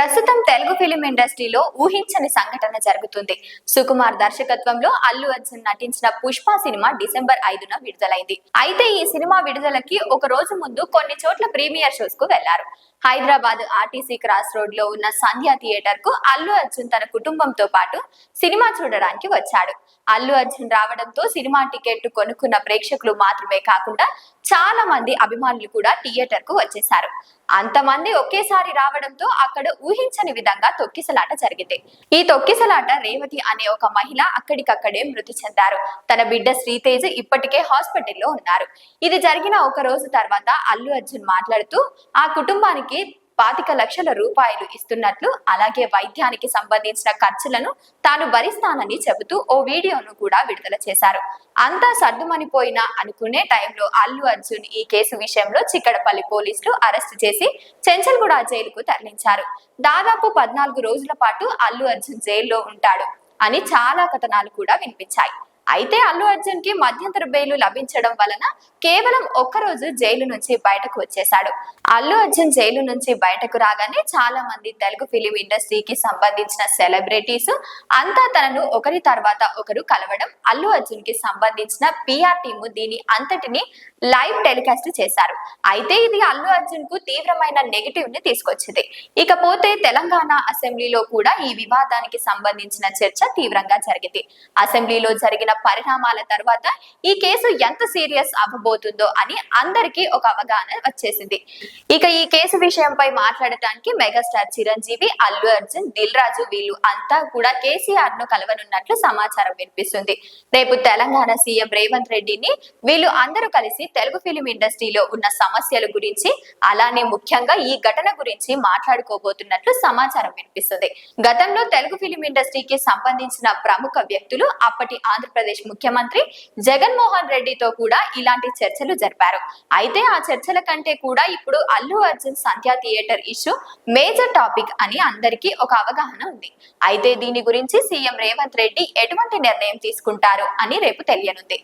ప్రస్తుతం తెలుగు ఫిలిం ఇండస్ట్రీలో ఊహించని సంఘటన జరుగుతుంది. సుకుమార్ దర్శకత్వంలో అల్లు అర్జున్ నటించిన పుష్ప సినిమా డిసెంబర్ ఐదున విడుదలైంది. అయితే ఈ సినిమా విడుదలకి ఒక రోజు ముందు కొన్ని చోట్ల ప్రీమియర్ షోస్కు వెళ్ళారు. హైదరాబాద్ ఆర్టీసీ క్రాస్ రోడ్లో ఉన్న సంధ్యా థియేటర్కు అల్లు అర్జున్ తన కుటుంబంతో పాటు సినిమా చూడడానికి వచ్చాడు. అల్లు అర్జున్ రావడంతో సినిమా టికెట్ కొనుక్కున్న ప్రేక్షకులు మాత్రమే కాకుండా చాలా మంది అభిమానులు కూడా థియేటర్కు వచ్చేశారు. అంతమంది ఒకేసారి రావడంతో అక్కడ ఊహించని విధంగా తొక్కిసలాట జరిగింది. ఈ తొక్కిసలాట రేవతి అనే ఒక మహిళ అక్కడికక్కడే మృతి చెందారు. తన బిడ్డ శ్రీతేజ్ ఇప్పటికే హాస్పిటల్లో ఉన్నారు. ఇది జరిగిన ఒక రోజు తర్వాత అల్లు అర్జున్ మాట్లాడుతూ ఆ కుటుంబానికి పాతిక లక్షల రూపాయలు ఇస్తున్నట్లు అలాగే వైద్యానికి సంబంధించిన ఖర్చులను తాను భరిస్తానని చెబుతూ ఓ వీడియోను కూడా విడుదల చేశారు. అంతా సర్దుమనిపోయినా అనుకునే టైంలో అల్లు అర్జున్ ఈ కేసు విషయంలో చిక్కడపల్లి పోలీసులు అరెస్టు చేసి చెంచల్గూడ జైలుకు తరలించారు. దాదాపు పద్నాలుగు రోజుల పాటు అల్లు అర్జున్ జైల్లో ఉంటాడు అని చాలా కథనాలు కూడా వినిపించాయి. అయితే అల్లు అర్జున్కి మధ్యంతర బెయిల్ లభించడం వలన కేవలం ఒక్క రోజు జైలు నుంచి బయటకు వచ్చేశాడు. అల్లు అర్జున్ జైలు నుంచి బయటకు రాగానే చాలా మంది తెలుగు ఫిలిం ఇండస్ట్రీకి సంబంధించిన సెలబ్రిటీస్ అంతా తనను ఒకరి తర్వాత ఒకరు కలవడం అల్లు అర్జున్కి సంబంధించిన పిఆర్ టీము దీని అంతటిని లైవ్ టెలికాస్ట్ చేశారు. అయితే ఇది అల్లు అర్జున్కు తీవ్రమైన నెగిటివ్ని తీసుకొచ్చింది. ఇకపోతే తెలంగాణ అసెంబ్లీలో కూడా ఈ వివాదానికి సంబంధించిన చర్చ తీవ్రంగా జరిగింది. అసెంబ్లీలో జరిగిన పరిణామాల తర్వాత ఈ కేసు ఎంత సీరియస్ అవ్వబోతుందో అని అందరికీ ఒక అవగాహన వచ్చేసింది. ఇక ఈ కేసు విషయంపై మాట్లాడటానికి మెగాస్టార్ చిరంజీవి అల్లు అర్జున్ దిల్ రాజు వీళ్ళు అంతా కూడా కేసీఆర్ను కలవనున్నట్లు సమాచారం వినిపిస్తుంది. రేపు తెలంగాణ సీఎం రేవంత్ రెడ్డిని వీళ్ళు అందరూ కలిసి తెలుగు ఫిలిం ఇండస్ట్రీలో ఉన్న సమస్యల గురించి అలానే ముఖ్యంగా ఈ ఘటన గురించి మాట్లాడుకోబోతున్నట్లు సమాచారం వినిపిస్తుంది. గతంలో తెలుగు ఫిలిం ఇండస్ట్రీకి సంబంధించిన ప్రముఖ వ్యక్తులు అప్పటి ఆంధ్రప్రదేశ్ ముఖ్యమంత్రి జగన్మోహన్ రెడ్డితో కూడా ఇలాంటి చర్చలు జరిపారు. అయితే ఆ చర్చల కంటే కూడా ఇప్పుడు Allu Arjun Sandhya theatre issue major topic అని అందరికీ ఒక అవగాహన ఉంది. అయితే దీని గురించి సీఎం రేవంత్ రెడ్డి ఎటువంటి నిర్ణయం తీసుకుంటారు అని రేపు తెలియనుంది.